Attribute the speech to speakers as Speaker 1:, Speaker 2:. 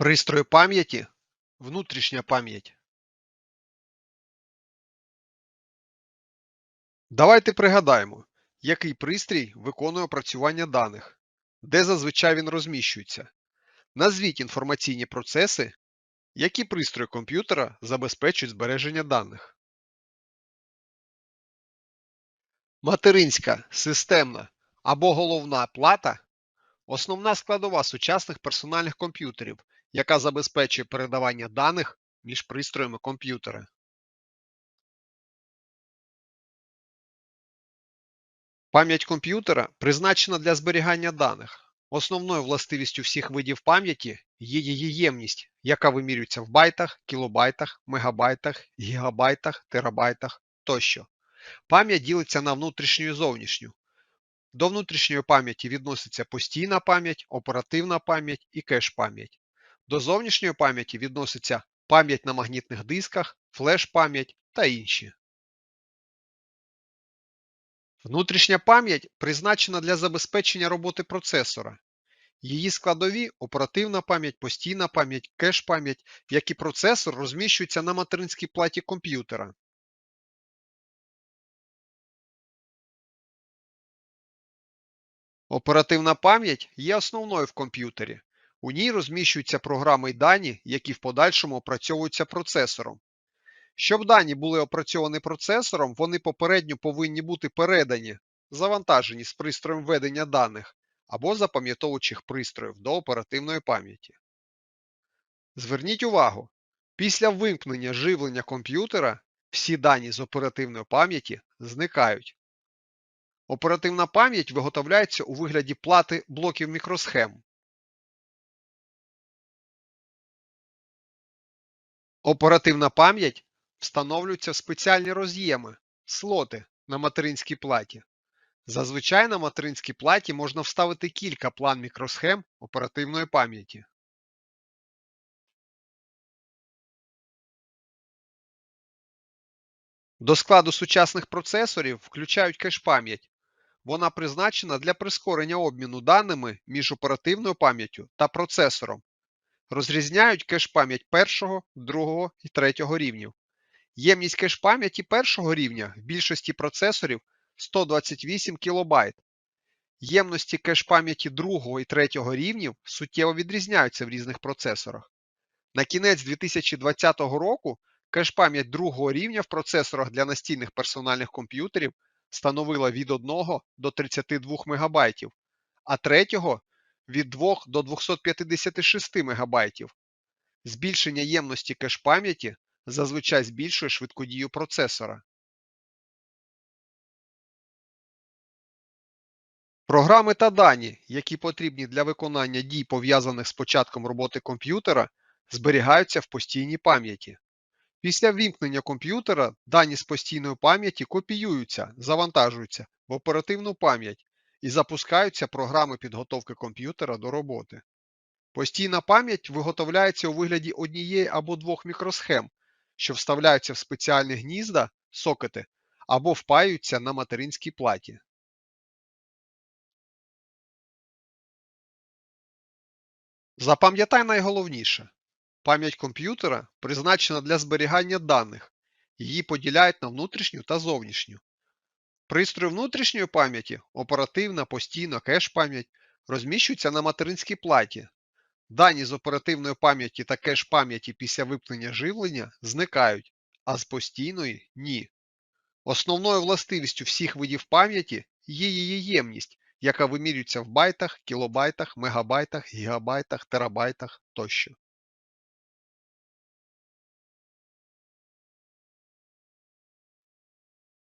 Speaker 1: Пристрої пам'яті – внутрішня пам'ять. Давайте пригадаємо, який пристрій виконує опрацювання даних, де зазвичай він розміщується. Назвіть інформаційні процеси, які пристрої комп'ютера забезпечують збереження даних. Материнська, системна або головна плата – основна складова сучасних персональних комп'ютерів, яка забезпечує передавання даних між пристроями комп'ютера. Пам'ять комп'ютера призначена для зберігання даних. Основною властивістю всіх видів пам'яті є її ємність, яка вимірюється в байтах, кілобайтах, мегабайтах, гігабайтах, терабайтах тощо. Пам'ять ділиться на внутрішню і зовнішню. До внутрішньої пам'яті відноситься постійна пам'ять, оперативна пам'ять і кеш-пам'ять. До зовнішньої пам'яті відноситься пам'ять на магнітних дисках, флеш-пам'ять та інші. Внутрішня пам'ять призначена для забезпечення роботи процесора. Її складові оперативна пам'ять, постійна пам'ять, кеш-пам'ять, як і процесор розміщуються на материнській платі комп'ютера. Оперативна пам'ять є основною в комп'ютері. У ній розміщуються програми й дані, які в подальшому опрацьовуються процесором. Щоб дані були опрацьовані процесором, вони попередньо повинні бути передані, завантажені з пристроєм введення даних або запам'ятовуючих пристроїв до оперативної пам'яті. Зверніть увагу, після вимкнення живлення комп'ютера всі дані з оперативної пам'яті зникають. Оперативна пам'ять виготовляється у вигляді плати блоків мікросхем. Оперативна пам'ять встановлюється в спеціальні роз'єми слоти на материнській платі. Зазвичай на материнській платі можна вставити кілька план мікросхем оперативної пам'яті. До складу сучасних процесорів включають кеш-пам'ять. Вона призначена для прискорення обміну даними між оперативною пам'яттю та процесором. Розрізняють кеш-пам'ять першого, другого і третього рівнів. Ємність кеш-пам'яті першого рівня в більшості процесорів 128 кБ. Ємності кеш-пам'яті другого і третього рівнів суттєво відрізняються в різних процесорах. На кінець 2020 року кеш-пам'ять другого рівня в процесорах для настільних персональних комп'ютерів становила від 1 до 32 МБ, а третього від 2 до 256 МБ. Збільшення ємності кеш-пам'яті зазвичай збільшує швидкодію процесора. Програми та дані, які потрібні для виконання дій, пов'язаних з початком роботи комп'ютера, зберігаються в постійній пам'яті. Після ввімкнення комп'ютера дані з постійної пам'яті копіюються, завантажуються в оперативну пам'ять і запускаються програми підготовки комп'ютера до роботи. Постійна пам'ять виготовляється у вигляді однієї або двох мікросхем, що вставляються в спеціальні гнізда, сокети або впаюються на материнській платі. Запам'ятай найголовніше. Пам'ять комп'ютера призначена для зберігання даних. Її поділяють на внутрішню та зовнішню. Пристрої внутрішньої пам'яті оперативна, постійна, кеш-пам'ять розміщуються на материнській платі. Дані з оперативної пам'яті та кеш-пам'яті після вимкнення живлення зникають, а з постійної ні. Основною властивістю всіх видів пам'яті є її ємність, яка вимірюється в байтах, кілобайтах, мегабайтах, гігабайтах, терабайтах тощо.